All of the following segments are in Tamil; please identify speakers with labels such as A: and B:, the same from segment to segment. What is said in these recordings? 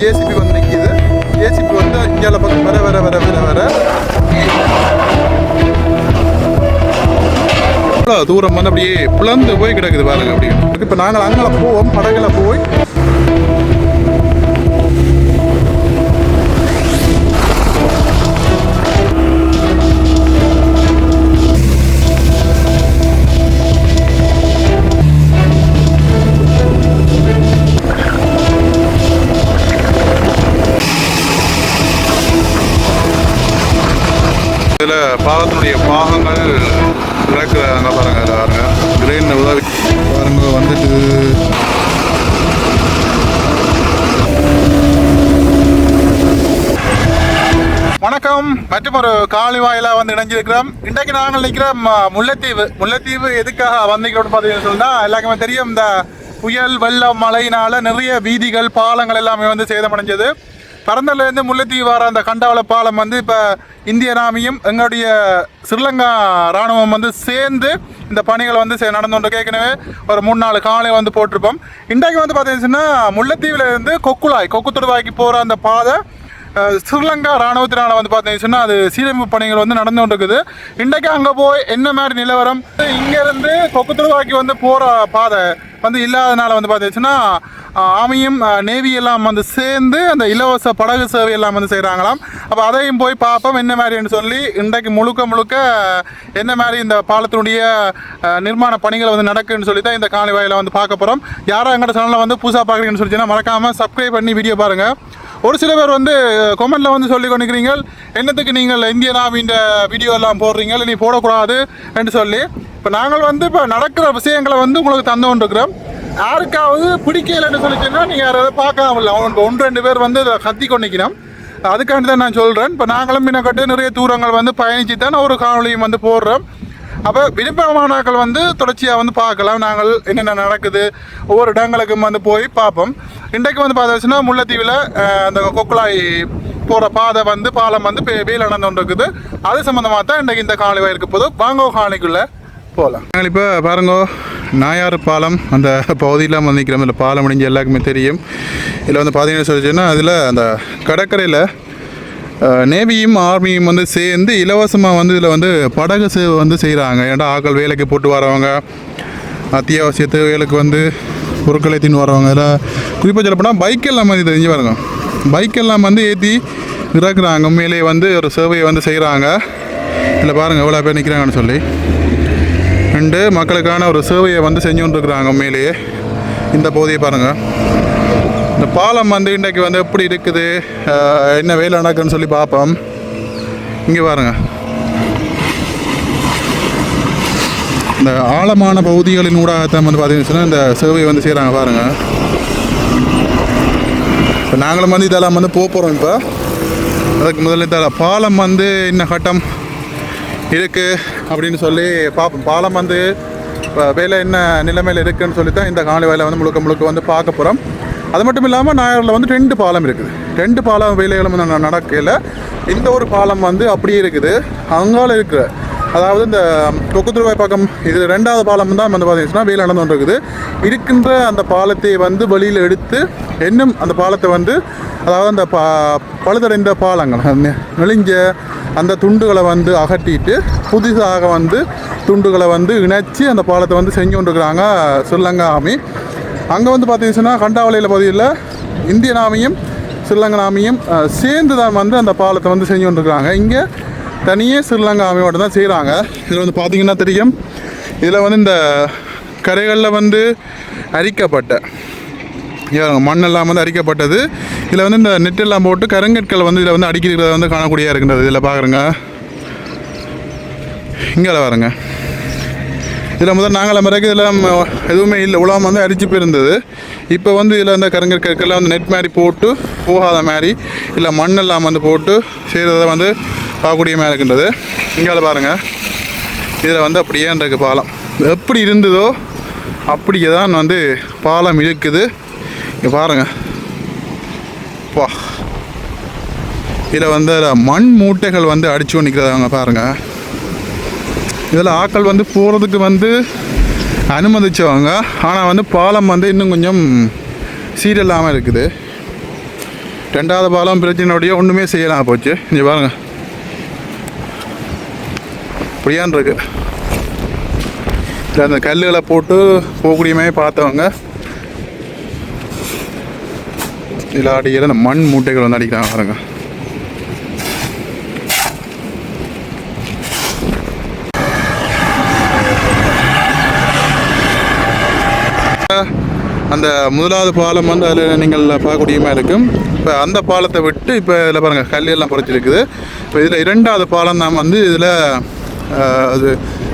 A: ஜேசிபி வந்து நிற்கிது ஜேசிபி வந்து இந்தியாவில் பக்கம் வர வர வர வர வர. தூரம் வந்து அப்படியே பிளந்து போய் கிடக்குது பாருங்க அப்படி இப்போ நாங்கள் அங்கே போவோம் படகுல போய். வணக்கம். மற்றும் ஒரு காலி வாயிலா வந்து இணைஞ்சிருக்கிறோம். இன்றைக்கு நாங்கள் நிற்கிறோம் முல்லைத்தீவு. முல்லைத்தீவு எதுக்காக வந்திருக்கிறோம்னு பார்த்தீங்கன்னு சொன்னால் எல்லாருக்குமே தெரியும் இந்த புயல் வெள்ளம் மழையினால நிறைய வீதிகள் பாலங்கள் எல்லாமே வந்து சேதமடைஞ்சது. பரந்தலேருந்து முல்லைத்தீவு வர அந்த கண்டாவள பாலம் வந்து இப்போ இந்திய நாமியும் எங்களுடைய ஸ்ரீலங்கா ராணுவம் வந்து சேர்ந்து இந்த பணிகளை வந்து நடந்துட்டு நடந்து கொண்டு ஏற்கனவே ஒரு மூணு நாலு காலை வந்து போட்டிருப்போம். இன்றைக்கு வந்து பார்த்தீங்கன்னா முல்லைத்தீவுல இருந்து கொக்குழாய் கொக்குத்துடுவாய்க்கு போகிற அந்த பாதை ஸ்ரீலங்கா ராணுவத்தினால வந்து பார்த்தீங்கன்னா அது சீரமைப்பு பணிகள் வந்து நடந்து கொண்டிருக்குது. இன்றைக்கு அங்கே போய் என்ன மாதிரி நிலவரம்? இங்கேருந்து கொக்குத்தொடுவாய்க்கு வந்து போகிற பாதை வந்து இல்லாதனால வந்து பார்த்தீங்கன்னா ஆமியும் நேவி எல்லாம் வந்து சேர்ந்து அந்த இலவச படகு சேவை எல்லாம் வந்து செய்கிறாங்களாம் அப்போ அதையும் போய் பார்ப்போம் என்ன மாதிரின்னு சொல்லி இன்றைக்கு முழுக்க முழுக்க என்ன மாதிரி இந்த பாலத்தினுடைய நிர்மாண பணிகள் வந்து நடக்குன்னு சொல்லி தான் இந்த காணி வாயில் வந்து பார்க்க போகிறோம் யாரும் எங்கள்கிட்ட சேனலில் வந்து புதுசாக பார்க்குறீங்கன்னு சொல்லிச்சுன்னா மறக்காமல் சப்ஸ்கிரைப் பண்ணி வீடியோ பாருங்கள் ஒரு சில பேர் வந்து கொமெண்ட்டில் வந்து சொல்லி கொண்டிருக்கிறீங்க என்னத்துக்கு நீங்கள் இந்திய நாவின் வீடியோ எல்லாம் போடுறீங்க இல்லை நீ போடக்கூடாது என்று சொல்லி. இப்போ நாங்கள் வந்து இப்போ நடக்கிற விஷயங்களை வந்து உங்களுக்கு தந்து கொண்டிருக்கிறோம். யாருக்காவது பிடிக்கலைன்னு சொல்லிச்சுன்னா நீங்கள் அதை பார்க்காம இல்லை. ஒன்று ரெண்டு பேர் வந்து இதை கத்தி கொண்டிருக்கிறோம். அதுக்காண்டி தான் நான் சொல்கிறேன் இப்போ நாங்களும் மின்னக்கட்டு நிறைய தூரங்கள் வந்து பயணித்து தான் ஒரு காணொலியும் வந்து போடுறோம். அப்போ விருப்பமானாக்கள் வந்து தொடர்ச்சியாக வந்து பார்க்கலாம். நாங்கள் என்னென்ன நடக்குது ஒவ்வொரு இடங்களுக்கும் வந்து போய் பார்ப்போம். இன்றைக்கு வந்து பார்த்தாச்சுன்னா முல்லைத்தீவில் அந்த கொக்குலாய் போகிற பாதை வந்து பாலம் வந்து வெயில் வேலை நடந்து கொண்டு இருக்குது அது சம்மந்தமாக தான் இன்றைக்கு இந்த காலை இருக்க போது வாங்கோ காணிக்குள்ளே போகலாம் நாங்கள் இப்போ பாருங்கோ நாயாறு பாலம் அந்த பகுதியில் வந்து நிற்கிறோம் இந்த பாலம் முடிஞ்சு எல்லாருக்குமே தெரியும். இதில் வந்து பார்த்தீங்கன்னு சொல்லிச்சுன்னா அதில் அந்த கடற்கரையில் நேவியும் ஆர்மியும் வந்து சேர்ந்து இலவசமாக வந்து இதில் வந்து படகு சேவை வந்து செய்கிறாங்க ஏன்னா ஆக்கள் வேலைக்கு போட்டு வரவங்க அத்தியாவசிய தேவைகளுக்கு வந்து பொருட்களை தின்னு வரவங்க இதில் குறிப்பாக சொல்லப்போனால் பைக் எல்லாம் வந்து தெரிஞ்சு பாருங்க. பைக் எல்லாம் வந்து ஏற்றி இறக்குறாங்க. உண்மையிலேயே வந்து ஒரு சேவையை வந்து செய்கிறாங்க இதில் பாருங்கள் எவ்வளோ பேர் நிற்கிறாங்கன்னு சொல்லி. ரெண்டு மக்களுக்கான ஒரு சேவையை வந்து செஞ்சு கொண்டிருக்கிறாங்க உண்மையிலேயே இந்த பகுதியை பாருங்கள் இந்த பாலம் வந்து இன்றைக்கு வந்து எப்படி இருக்குது என்ன வேலை நடக்குன்னு சொல்லி பார்ப்போம். இங்கே பாருங்க. இந்த ஆழமான பகுதிகளின் ஊடாகத்தான் வந்து பார்த்தீங்கன்னா இந்த சேவை வந்து செய்கிறாங்க பாருங்க. இப்போ நாங்களும் வந்து இதெல்லாம் வந்து போக போகிறோம் இப்போ. அதுக்கு முதல்ல இந்த பாலம் வந்து என்ன கட்டம் இருக்குது அப்படின்னு சொல்லி பார்ப்போம். பாலம் வந்து இப்போ வேலை என்ன நிலைமையில் இருக்குதுன்னு சொல்லி தான் இந்த காலை வேலை வந்து முழுக்க முழுக்க வந்து பார்க்க போகிறோம் அது மட்டும் இல்லாமல் நாயரில் வந்து ரெண்டு பாலம் இருக்குது. ரெண்டு பாலம் வேலைகளும் நடக்கையில் இந்த ஒரு பாலம் வந்து அப்படியே இருக்குது. அங்கால இருக்கிற அதாவது இந்த தொக்குத்துருவாய் பக்கம் இது ரெண்டாவது பாலம் தான் வந்து பார்த்தீங்கன்னா வேலை நடந்து கொண்டு இருக்குது இருக்கின்ற அந்த பாலத்தை வந்து வெளியில் எடுத்து இன்னும் அந்த பாலத்தை வந்து அதாவது அந்த பா பழுதடைந்த பாலங்கள் நெளிஞ்ச அந்த துண்டுகளை வந்து அகட்டிட்டு புதுசாக வந்து துண்டுகளை வந்து இணைச்சி அந்த பாலத்தை வந்து செஞ்சு கொண்டிருக்கிறாங்க ஸ்ரீலங்கா ஆமி அங்கே வந்து பார்த்தீங்கன்னா கண்டாவளையில் பகுதியில் இந்திய நாமியும் ஸ்ரீலங்கா நாமியும் சேர்ந்து தான் வந்து அந்த பாலத்தை வந்து செஞ்சு கொண்டிருக்காங்க இங்கே தனியே ஸ்ரீலங்கா ஆமியோட தான் செய்கிறாங்க இதில் வந்து பார்த்தீங்கன்னா தெரியும். இதில் வந்து இந்த கரைகளில் வந்து அரிக்கப்பட்ட மண்ணெல்லாம் வந்து அரிக்கப்பட்டது. இதில் வந்து இந்த நெட்டெல்லாம் போட்டு கருங்கற்கள் வந்து இதில் வந்து அடிக்கிறத வந்து காணக்கூடியதாக இருக்கின்றது இதில் பார்க்குறேங்க இங்கே பாருங்க. இதில் முதல் நாங்கள் பிறகு இதில் எதுவுமே இல்லை. உலகம் வந்து அரிச்சு போயிருந்தது. இப்போ வந்து இதில் அந்த கருங்கற்கெல்லாம் வந்து நெட் மாதிரி போட்டு போகாத மாதிரி இல்லை மண்ணெல்லாம் வந்து போட்டு செய்கிறத வந்து பார்க்கக்கூடிய மாதிரி இருக்கின்றது. இங்கே பாருங்கள் இதில் வந்து அப்படியே இருக்கு பாலம். எப்படி இருந்ததோ அப்படியே தான் வந்து பாலம் இருக்குது இங்கே பாருங்கள் பா இதில் வந்து மண் மூட்டைகள் வந்து அடிச்சு நிற்கிறதாங்க பாருங்கள் இதில் ஆட்கள் வந்து போகிறதுக்கு வந்து அனுமதிச்சவங்க. ஆனால் வந்து பாலம் வந்து இன்னும் கொஞ்சம் சீரில்லாமல் இருக்குது. ரெண்டாவது பாலம் பிரச்சனையோடைய ஒன்றுமே செய்யலாம் போச்சு. இங்கே பாருங்க. இப்படியான் இருக்கு. அந்த கல்லுகளை போட்டு போகக்கூடியமே பார்த்தவங்க. இதில் அடிக்கிற அந்த மண் மூட்டைகள் வந்து அடிக்கிறாங்க பாருங்க. அந்த முதலாவது பாலம் வந்து அதில் நீங்கள் பார்க்கக்கூடியமாக இருக்கும். இப்போ அந்த பாலத்தை விட்டு இப்போ இதில் பாருங்கள் கல்லெல்லாம் புறைச்சிருக்குது. இப்போ இதில் இரண்டாவது பாலம் தான் வந்து இதில் அது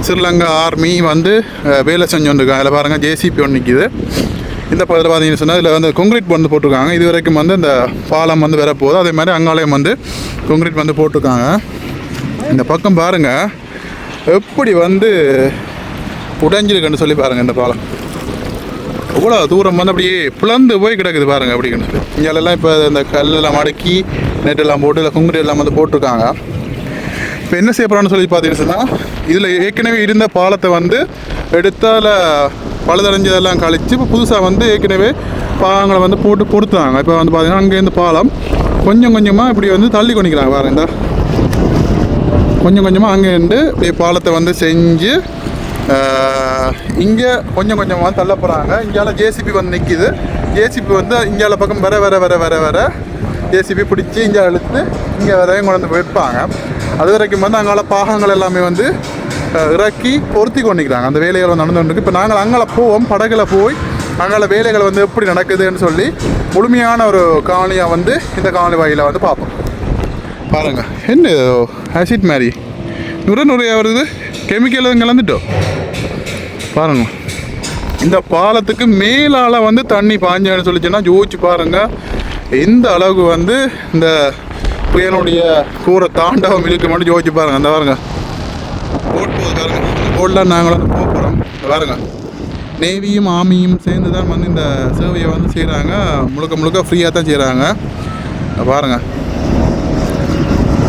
A: ஸ்ரீலங்கா ஆர்மி வந்து வேலை வேலை வந்துருக்காங்க. அதில் பாருங்கள் ஜேசிபி ஒன்று நிற்கிது இந்த பக்கத்தில் பார்த்தீங்கன்னு சொன்னால் இதில் வந்து கொங்கிரீட் வந்து போட்டிருக்காங்க. இது வரைக்கும் வந்து இந்த பாலம் வந்து வரப்போகுது. அதே மாதிரி அங்காலயம் வந்து கொங்கிரீட் வந்து போட்டிருக்காங்க. இந்த பக்கம் பாருங்கள் எப்படி வந்து உடைஞ்சிருக்குன்னு சொல்லி பாருங்கள் இந்த பாலம். இவ்வளோ தூரம் வந்து அப்படியே பிளந்து போய் கிடக்குது பாருங்க அப்படின்னு இங்கெல்லாம் இப்போ இந்த கல்லெல்லாம் மடக்கி நெட்டெல்லாம் போட்டு இல்லை குங்குடி எல்லாம் வந்து போட்டிருக்காங்க. இப்போ என்ன செய்ய போகிறான்னு சொல்லி பார்த்தீங்கன்னா இதில் ஏற்கனவே இருந்த பாலத்தை வந்து எடுத்தால் பழுதடைஞ்சதெல்லாம் கழித்து இப்போ புதுசாக வந்து ஏற்கனவே பாலங்களை வந்து போட்டு பொறுத்துறாங்க இப்போ வந்து பார்த்தீங்கன்னா அங்கேருந்து பாலம் கொஞ்சம் கொஞ்சமாக இப்படி வந்து தள்ளி கொண்டிக்கிறாங்க பாருங்க இந்த கொஞ்சம் கொஞ்சமாக அங்கேருந்து இப்படி பாலத்தை வந்து செஞ்சு இங்கே கொஞ்சம் கொஞ்சமாக தள்ள போகிறாங்க இங்கால ஜேசிபி வந்து நிற்கிது ஜேசிபி வந்து இங்கால பக்கம் வர வர வர வர வர ஜேசிபி பிடிச்சி இங்கே இழுத்து இங்கே வரையும் கொண்டு வந்து வைப்பாங்க. அது வரைக்கும் வந்து அங்கால பாகங்கள் எல்லாமே வந்து இறக்கி பொருத்தி கொண்டிருக்கிறாங்க. அந்த வேலைகள் வந்து நடந்து கொண்டிருக்கு. இப்போ நாங்கள் அங்கால போவோம். படகுல போய் அங்கால வேலைகள் வந்து எப்படி நடக்குதுன்னு சொல்லி முழுமையான ஒரு காணியாக வந்து இந்த காணொலி வகையில் வந்து பார்ப்போம். பாருங்கள் என்ன ஆசிட் மாதிரி. நுர நுரையாக வருது. கெமிக்கல் கலந்துட்டோம் பாருங்க. இந்த பாலத்துக்கு மேலால வந்து தண்ணி பாஞ்சான்னு சொல்லிச்சுன்னா யோசிச்சு பாருங்க. எந்த அளவுக்கு வந்து இந்த புயலுடைய கூரை தாண்டவம் இழுக்க மட்டும் யோசிச்சு பாருங்க. அந்த பாருங்க. போட் போகுது பாருங்க. இந்த போட்லாம் நாங்களும் வந்து போக போகிறோம் பாருங்க. நேவியும் ஆமியும் சேர்ந்து தான் வந்து இந்த சேவையை வந்து செய்கிறாங்க முழுக்க முழுக்க ஃப்ரீயாக தான் செய்கிறாங்க பாருங்க.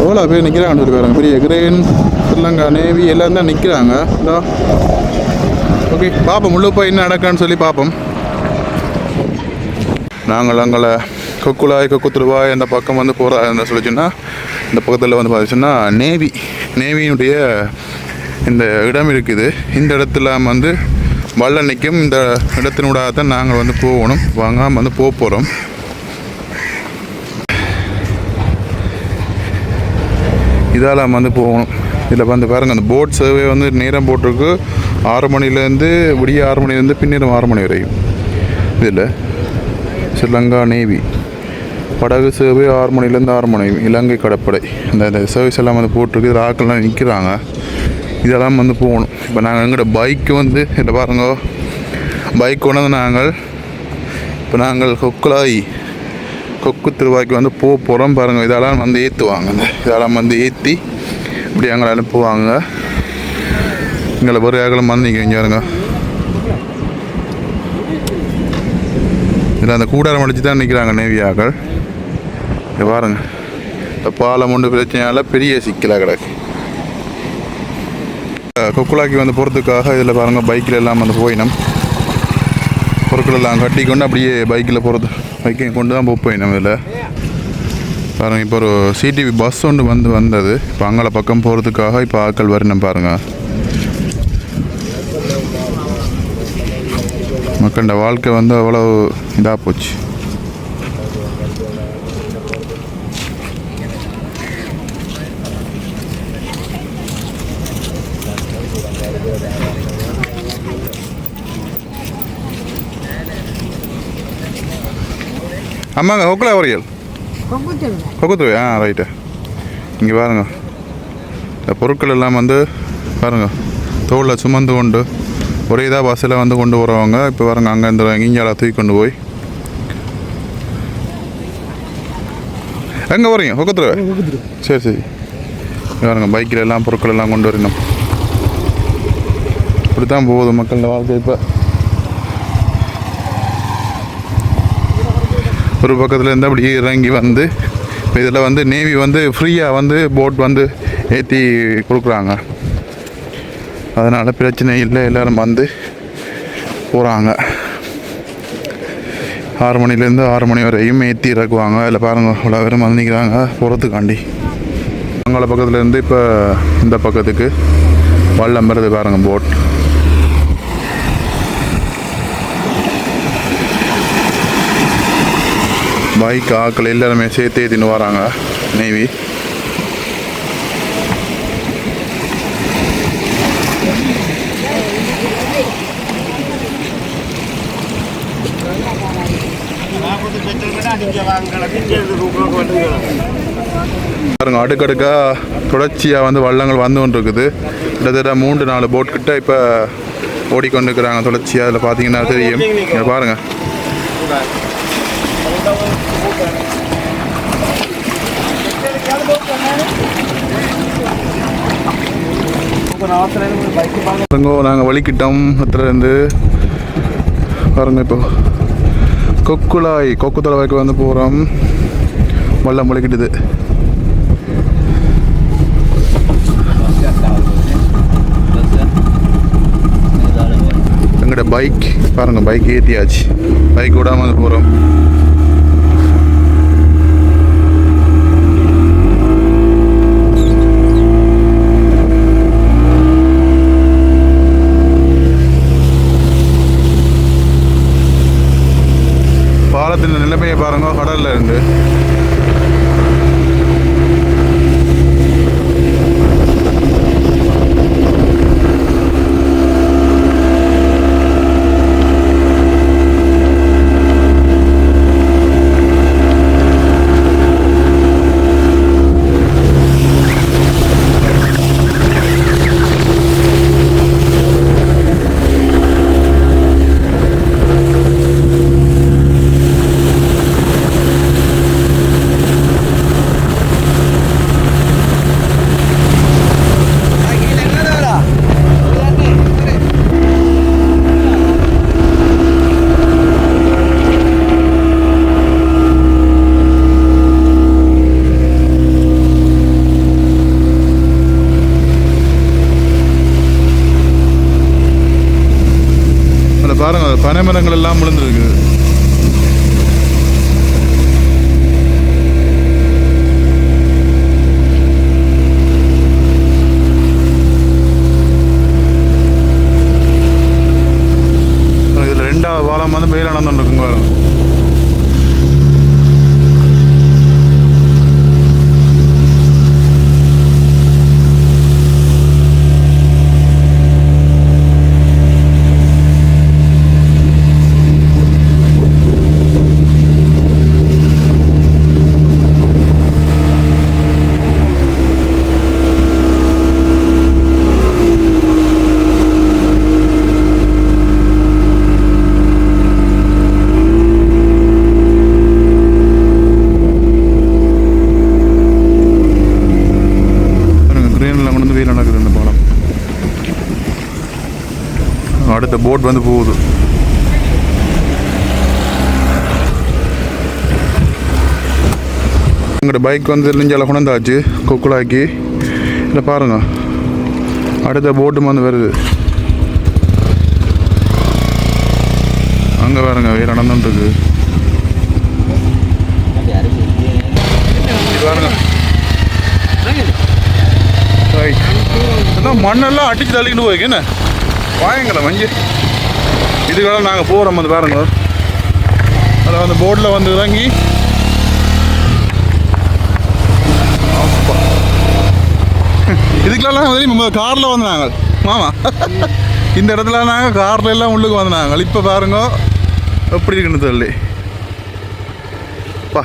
A: எவ்வளோ பேர் நிற்கிறாங்கன்னு சொல்லி பாருங்க. பெரிய கிரேன் ஸ்ரீலங்கா நேவி எல்லாம் தான் நிற்கிறாங்க இதோ ஓகே பார்ப்போம் உள்ளே போய் என்ன நடக்கான்னு சொல்லி பார்ப்போம் நாங்கள் அங்கே கொக்குலாய் கொக்குத்துருவாய் அந்த பக்கம் வந்து போகிற சொல்லிச்சுன்னா இந்த பக்கத்தில் வந்து பார்த்துச்சுன்னா நேவி நேவியினுடைய இந்த இடம் இருக்குது. இந்த இடத்துல வந்து வல்லன்னைக்கும் நிற்கும். இந்த இடத்தினூடாக தான் நாங்கள் வந்து போகணும். வாங்காமல் வந்து போக போகிறோம் இதால் வந்து போகணும். இதில் வந்து பாருங்கள் அந்த போட் சேவை வந்து நேரம் போட்டிருக்கு. ஆறு மணிலேருந்து விடிய ஆறு மணிலேருந்து பின்னிரம் ஆறு மணி வரையும். இதில் ஸ்ரீலங்கா நேவி படகு சேவை ஆறு மணிலேருந்து ஆறு மணி இலங்கை கடற்படை இந்த இந்த சர்வீஸ் எல்லாம் வந்து போட்டிருக்கு. இதில் ஆட்கள்லாம் நிற்கிறாங்க. இதெல்லாம் வந்து போகணும். இப்போ நாங்கள் எங்கள்கிட்ட பைக்கு வந்து என்ன பாருங்க. பைக் கொண்டு வந்து நாங்கள் இப்போ நாங்கள் கொக்குலாய் கொக்கு திருவாய்க்கு வந்து போக போகிறோம் பாருங்கள் இதெல்லாம் வந்து ஏற்றுவாங்க. இந்த இதெல்லாம் வந்து ஏற்றி இப்படி எங்களை அனுப்புவாங்க. எங்களை ஒரு ஏகலம் வந்து இங்கே இங்கே இருங்க. இதில் அந்த கூடாரம் அடிச்சு தான் நிற்கிறாங்க நேவியாக்கள். இங்கே பாருங்கள் இந்த பாலம் ஒன்று பிரச்சனையால் பெரிய சிக்கலாக கிடக்கு. கொக்குலாக்கி வந்து போகிறதுக்காக இதில் பாருங்கள் பைக்கில் எல்லாம் வந்து போயினோம். பொருட்கள் எல்லாம் கட்டி கொண்டு அப்படியே பைக்கில் போகிறது பைக்கை கொண்டு தான் போய் போயினோம் இதில். பாருங்கள் இப்போ ஒரு சிடிவி பஸ் ஒன்று வந்து வந்தது. இப்போ அங்கே பக்கம் போகிறதுக்காக இப்போ ஆட்கள் வரணும் பாருங்கள் மக்களோட வாழ்க்கை வந்து அவ்வளோ இதாக போச்சு. ஆமாங்க ஒக்கலா வரையல்
B: கொக்குத்தூங்க
A: ஆ ரைட்டு இங்கே பாருங்க. இந்த பொருட்கள் எல்லாம் வந்து பாருங்க தோளில் சுமந்து கொண்டு ஒரே இதாக பஸ்ஸில் வந்து கொண்டு வரவங்க இப்போ பாருங்க அங்கே இந்த இஞ்சால தூக்கி கொண்டு போய். எங்கே வரீங்க பக்கத்தில் சரி சரி. பாருங்க பைக்கில் எல்லாம் பொருட்கள் எல்லாம் கொண்டு வரணும். இப்படி தான் போகுது மக்களோட வாழ்க்கை இப்போ. ஒரு பக்கத்தில் இருந்து அப்படியே இறங்கி வந்து இதில் வந்து நேவி வந்து ஃப்ரீயாக வந்து போட் வந்து ஏற்றி கொடுக்குறாங்க. அதனால் பிரச்சனை இல்லை எல்லோரும் வந்து போகிறாங்க ஆறு மணிலேருந்து ஆறு மணி வரையும் ஏற்றி இறக்குவாங்க. இல்லை பாருங்க இவ்வளோ பேரும் வந்து நிற்கிறாங்க போகிறதுக்காண்டி அங்கே பக்கத்துலேருந்து இப்போ இந்த பக்கத்துக்கு வள்ளம் வருது பாருங்க போட் பைக் ஆக்கள் எல்லாருமே சேர்த்து ஏற்றின்னு வராங்க நேவி பாருங்க அடுக்கடுக்கா தொடர்ச்சியாக வந்து வள்ளங்கள் வந்து கொண்டு இருக்குது கிட்டத்தட்ட மூன்று நாலு போட் கிட்ட இப்போ ஓடிக்கொண்டு இருக்கிறாங்க தொடர்ச்சியாக அதில் பார்த்தீங்கன்னா தெரியும். இங்க பாருங்க. பாருங்க நாங்கள் வலிக்கிட்டோம் இருந்து பாருங்க இப்போ. கொக்குழாய் கொக்கு தலைவாய்க்கு வந்து போகிறோம் வல்லம் வலிக்கிட்டுது எங்கள்கிட்ட பைக் பாருங்கள் பைக் ஏற்றியாச்சு பைக் விடாமல் வந்து போகிறோம் பாலத்தின் நிலைமையை பாருங்க கடலில் இருந்து அதில் பாருங்க அது பனை மரங்கள் எல்லாம் விழுந்துருக்கு இதில் ரெண்டாவது பாலம் வந்து வெயில் நடந்துட்டு இருக்குங்க பாருங்க பாருங்க கிரீனில் கொண்டு வந்து வெயில் நடக்குது இந்த பாலம் அடுத்த போட் வந்து போகுது. எங்களோட பைக் வந்து நெஞ்சால கொண்டாந்தாச்சு கொக்குலாக்கி. இல்லை பாருங்க. அடுத்த போட்டும் வந்து வருது. அங்கே பாருங்க வேறு நடந்துட்டு பாருங்க. மண்ணெல்லாம் அடிச்சு தள்ளிக்கிட்டு போய்க்கு என்ன? வாயங்கள மஞ்சு. இதுக்கெல்லாம் நாங்கள் போகிறோம் வந்து பாருங்க. அதில் வந்து போட்டில் வந்து இறங்கி. இதுக்கெல்லாம் தெரியும் காரில் வந்து நாங்கள் மாமா. இந்த இடத்துல நாங்கள் காரில் எல்லாம் உள்ளுக்கு வந்து நாங்கள் இப்போ பாருங்க. எப்படி இருக்குன்னு சொல்லி. பா.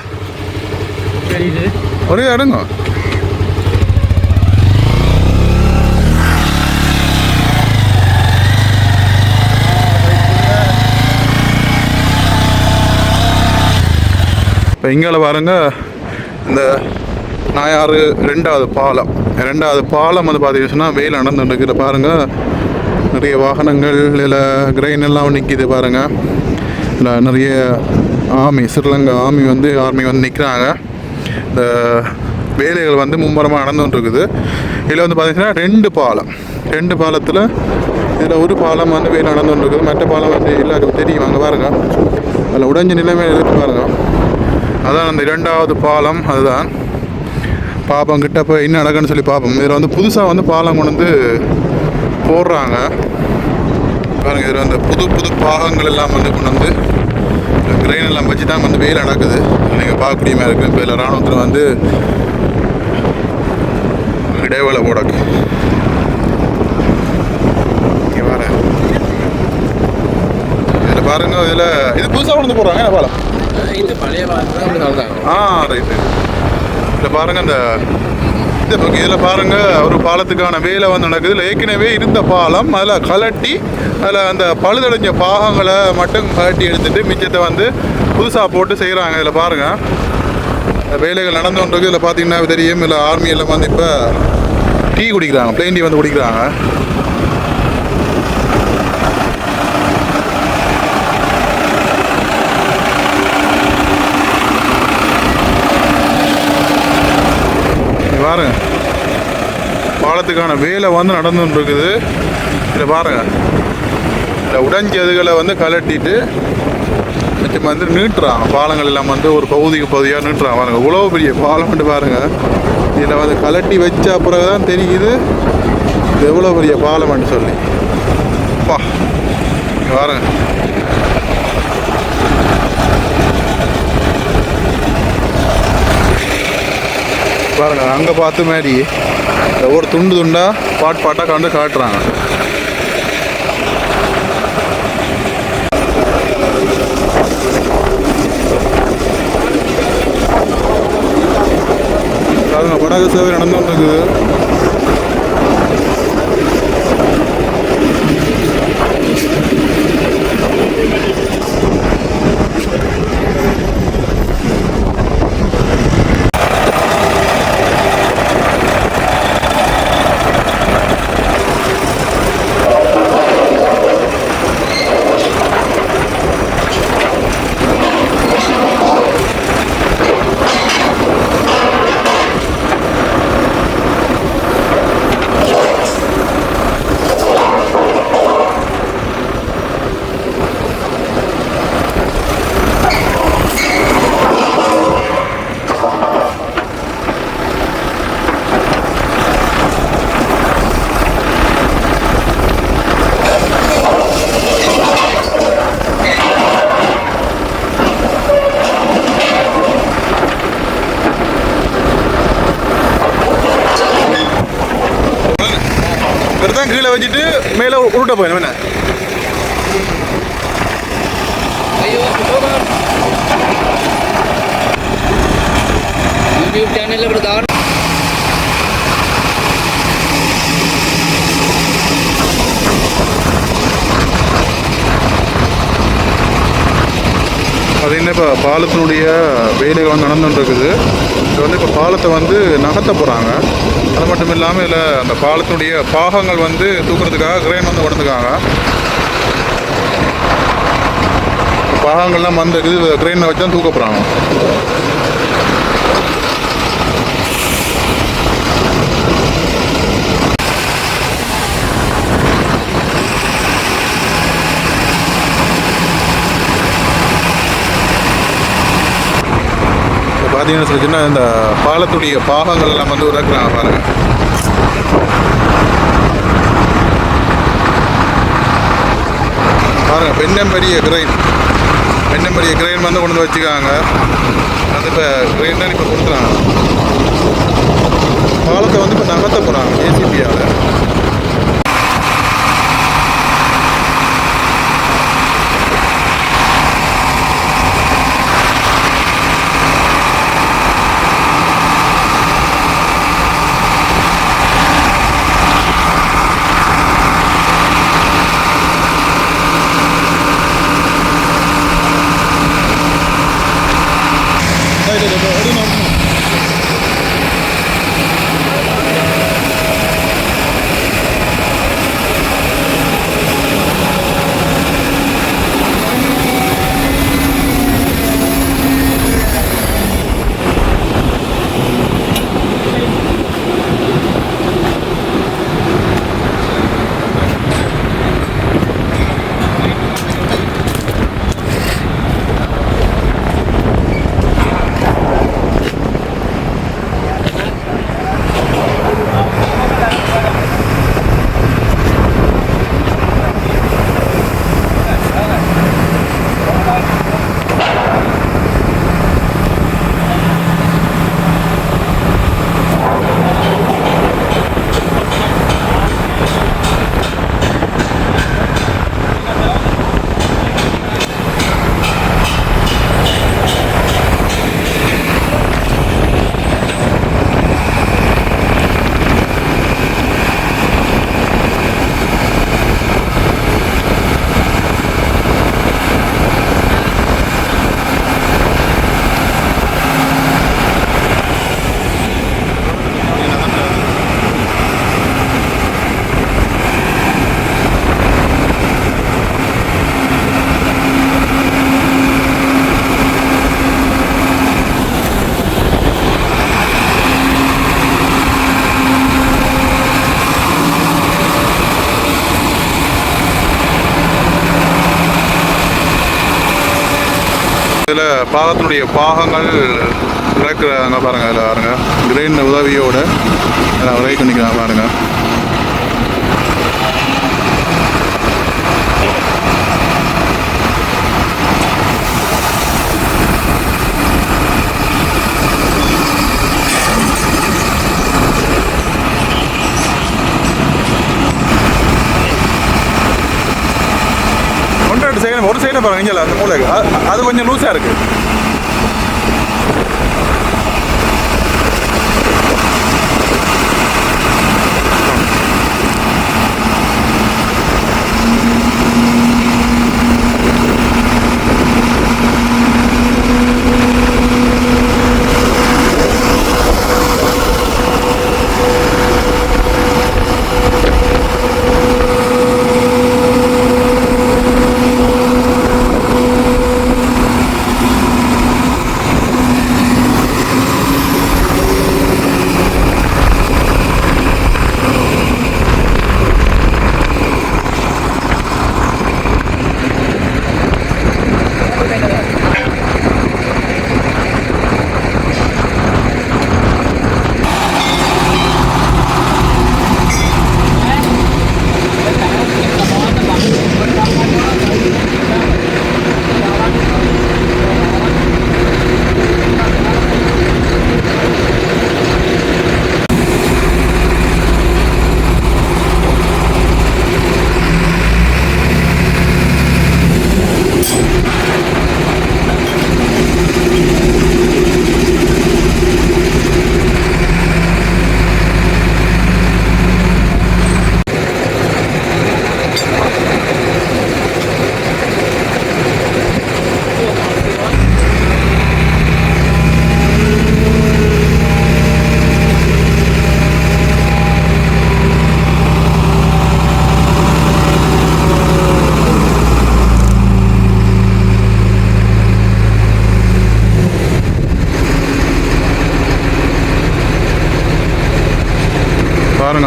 A: ஒரே இடங்க. இப்போ இங்கே பாருங்க இந்த நாயாறு ரெண்டாவது பாலம். ரெண்டாவது பாலம் வந்து பார்த்தீங்கன்னா வெயில் நடந்துட்டு இருக்குது பாருங்கள் நிறைய வாகனங்கள் இல்லை கிரெயின் எல்லாம் நிற்கிது பாருங்கள் இல்லை நிறைய ஆர்மி ஸ்ரீலங்கா ஆர்மி வந்து ஆர்மி வந்து நிற்கிறாங்க. இந்த வேலைகள் வந்து மும்முரமாக நடந்துட்டு இருக்குது இதில் வந்து பார்த்திங்கன்னா ரெண்டு பாலம். ரெண்டு பாலத்தில் இதில் ஒரு பாலம் வந்து வேலை நடந்துகிட்டு இருக்குது மற்ற பாலம் வந்து எல்லாருக்கும் தெரியும். அங்கே பாருங்கள் அதில் உடைஞ்ச நிலைமை இருக்கு பாருங்கள் அதான் அந்த இரண்டாவது பாலம் அதுதான். பாப்போம் கிட்ட போய் என்ன நடக்குன்னு சொல்லி பார்ப்போம் இதில் வந்து புதுசாக வந்து பாலம் கொண்டு வந்து போடுறாங்க. பாருங்கள் இதில் அந்த புது புது பாகங்கள் எல்லாம் வந்து கொண்டு வந்து கிரெயின் எல்லாம் வச்சு தான் வந்து வெயில் நடக்குது நீங்கள் பார்க்கக்கூடிய மாதிரி இருக்குது இப்போ இதில் ராணுவத்தில் வந்து இடைவேளை போடக்கு இங்கே வர இதில் பாருங்க இதில் இது புதுசாக கொண்டு என்ன பாலம்
B: இது பழைய
A: ஆ ரைட்டு இதில் பாருங்க அந்த இந்த பக்கம் இதில் பாருங்க ஒரு பாலத்துக்கான வேலை வந்து நடக்குது. இதில் ஏற்கனவே இருந்த பாலம் அதில் கலட்டி அதில் அந்த பழுதடைஞ்ச பாகங்களை மட்டும் கலட்டி எடுத்துட்டு மிச்சத்தை வந்து புதுசாக போட்டு செய்கிறாங்க இதில் பாருங்க. இந்த வேலைகள் நடந்து கொண்டிருக்கு இதில் பார்த்தீங்கன்னா தெரியும். இல்லை ஆர்மி எல்லாம் வந்து இப்போ டீ குடிக்கிறாங்க பிளெயின் டீ வந்து குடிக்கிறாங்க. பாருங்கள் பாருங்க. பாலத்துக்கான வேலை வந்து நடந்துட்டு இருக்குது இதில் பாருங்க. இந்த உடைஞ்சதுகளை வந்து கலட்டிட்டு மிச்சம் வந்து நீட்டுறாங்க. பாலங்கள் எல்லாம் வந்து ஒரு பகுதிக்கு பகுதியாக நீட்டுறாங்க. பாருங்க. இவ்வளோ பெரிய பாலம்ட்டு பாருங்க. இதில் வந்து கலட்டி வச்ச பிறகு தான் தெரியுது. இது எவ்வளோ பெரிய பாலம்னு சொல்லி. பா இங்க பாருங்க அங்கே பார்த்த மாதிரி ஒரு துண்டு துண்டா பாட் பாட்டாக கண்டு காட்டுறாங்க. பாருங்க படகு சேவை நடந்து இருக்குது தான் கீழே வச்சுட்டு மேலே உருட்ட போயிடும் என்ன
B: ஐயோ யூடியூப் சேனலில் இப்படி தான்
A: அது என்ன இப்போ பாலத்தினுடைய வேலைகள் வந்து நடந்துட்டு இருக்குது இது வந்து இப்போ பாலத்தை வந்து நகர்த்த போகிறாங்க அது மட்டும் இல்லாமல் இல்லை அந்த பாலத்தினுடைய பாகங்கள் வந்து தூக்குறதுக்காக கிரேன் வந்து கொண்டுருக்காங்க பாகங்கள்லாம் வந்து இது கிரெயினை வச்சு தான் தூக்க போகிறாங்க பார்த்தீங்கன்னு சொல்லிச்சுன்னா இந்த பாலத்துடைய பாகங்கள் எல்லாம் வந்து இறக்குறாங்க பாருங்க. பாருங்க பெண்ணம்பரிய கிரைன். பெண்ணம்பரிய கிரைன் வந்து கொண்டு வந்து வச்சுக்காங்க அது இப்போ கிரைன் தான் இப்போ கொடுத்துறாங்க பாலத்தை வந்து இப்போ நகர்த்த போகிறாங்க ஏசிபியால் இதில் பாகத்தினுடைய பாகங்கள் இறக்குறாங்க பாருங்கள் அதில் பாருங்கள் கிரெயின் உதவியோட எல்லாம் விலை பண்ணிக்கிறாங்க பாருங்கள் சைடில் பாருங்க இங்கே அந்த மூளை அது- கொஞ்சம் லூஸாக இருக்குது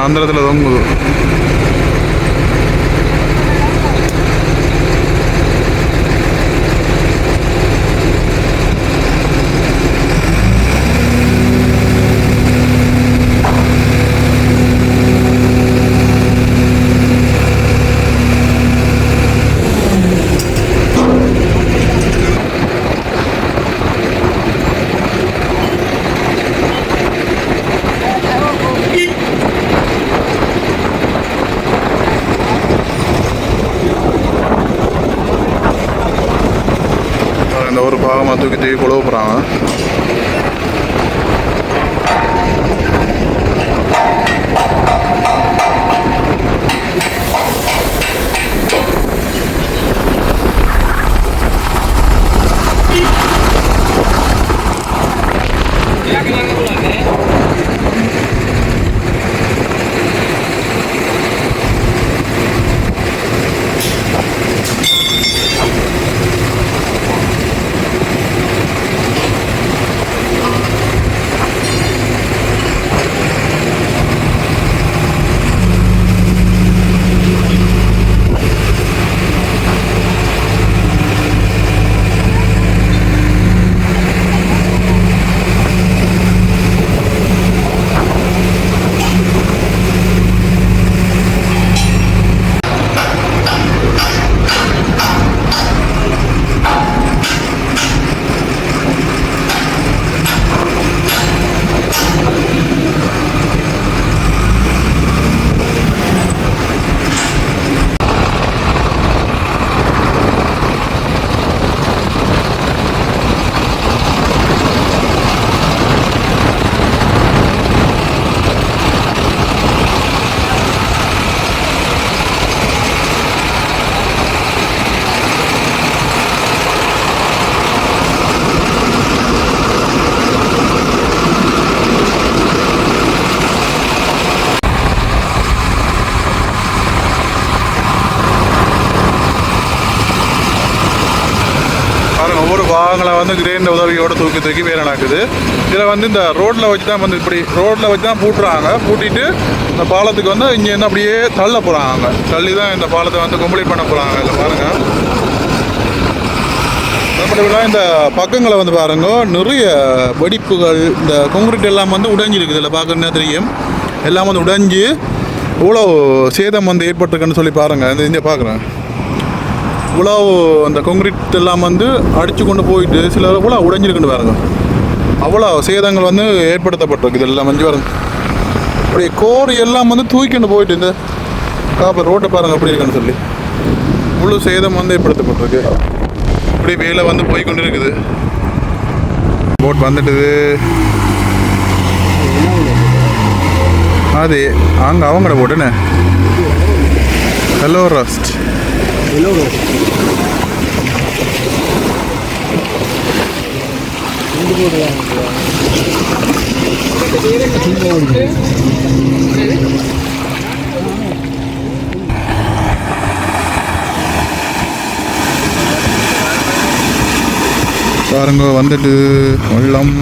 A: பாருங்க கிரேன் உதவியோட தூக்கி தூக்கி வேலை நடக்குது. இதில் வந்து இந்த ரோட்டில் வச்சு தான் வந்து இப்படி ரோட்டில் வச்சு தான் பூட்டுறாங்க. பூட்டிட்டு இந்த பாலத்துக்கு வந்து இங்கேருந்து அப்படியே தள்ள போகிறாங்க தள்ளி தான் இந்த பாலத்தை வந்து கம்ப்ளீட் பண்ண போகிறாங்க இதில் பாருங்கள் மற்றபடி இந்த பக்கங்களை வந்து பாருங்க. நிறைய வெடிப்புகள் இந்த கொங்கிரீட் எல்லாம் வந்து உடைஞ்சிருக்குது. இதில் பார்க்கணுன்னா தெரியும்? எல்லாம் வந்து உடைஞ்சு இவ்வளோ சேதம் வந்து ஏற்பட்டிருக்குன்னு சொல்லி பாருங்கள் இந்த இங்கே பார்க்குறேன். இவ்வளோ அந்த கொங்கிரீட் எல்லாம் வந்து அடித்து கொண்டு போயிட்டு சில உலா உடைஞ்சிருக்குன்னு பாருங்க. அவ்வளோ சேதங்கள் வந்து ஏற்படுத்தப்பட்டிருக்கு இதெல்லாம் மஞ்சு பாருங்க. அப்படியே கோர் எல்லாம் வந்து தூக்கிட்டு போயிட்டு இந்த காப்பர் ரோட்டை பாருங்கள் அப்படி இருக்குன்னு சொல்லி. முழு சேதம் வந்து ஏற்படுத்தப்பட்டிருக்கு. இப்படி வேலை வந்து போய் கொண்டு இருக்குது போட் வந்துட்டுது. அது அங்கே அவங்கள போட்டுன்னு ஹலோ ரஸ்ட் பாருங்க வந்துட்டு வெள்ளம்.